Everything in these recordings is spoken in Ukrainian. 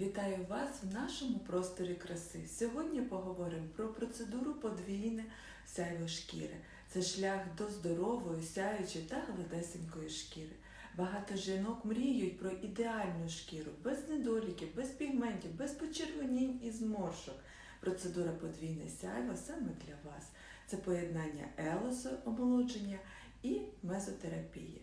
Вітаю вас в нашому просторі краси. Сьогодні поговоримо про процедуру подвійне сяйво шкіри. Це шлях до здорової, сяючої та гладесенької шкіри. Багато жінок мріють про ідеальну шкіру, без недоліків, без пігментів, без почервонінь і зморшок. Процедура подвійне сяйво саме для вас. Це поєднання елосу, омолодження і мезотерапії.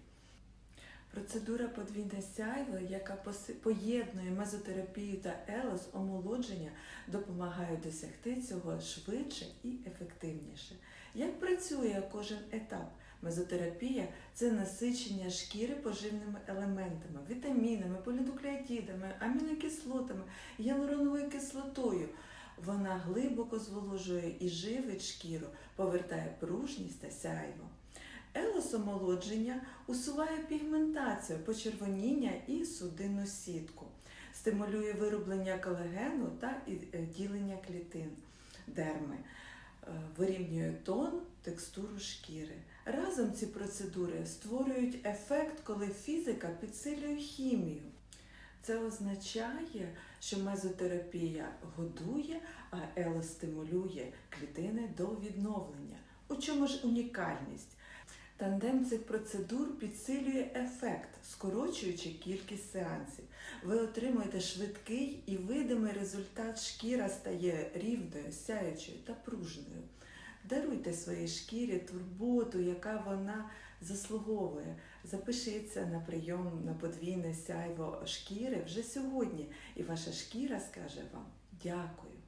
Процедура подвійне сяйво, яка поєднує мезотерапію та елос омолодження, допомагає досягти цього швидше і ефективніше. Як працює кожен етап? Мезотерапія це насичення шкіри поживними елементами, вітамінами, полінуклеотидами, амінокислотами, гіалуроновою кислотою. Вона глибоко зволожує і живить шкіру, повертає пружність та сяйво. Елосомолодження усуває пігментацію, почервоніння і судинну сітку, стимулює вироблення колагену та е, ділення клітин дерми, е, вирівнює тон, текстуру шкіри. Разом ці процедури створюють ефект, коли фізика підсилює хімію. Це означає, що мезотерапія годує, а елос стимулює клітини до відновлення. У чому ж унікальність? Тандем цих процедур підсилює ефект, скорочуючи кількість сеансів. Ви отримуєте швидкий і видимий результат. Шкіра стає рівною, сяючою та пружною. Даруйте своїй шкірі турботу, яка вона заслуговує. Запишіться на прийом на подвійне сяйво шкіри вже сьогодні, і ваша шкіра скаже вам дякую.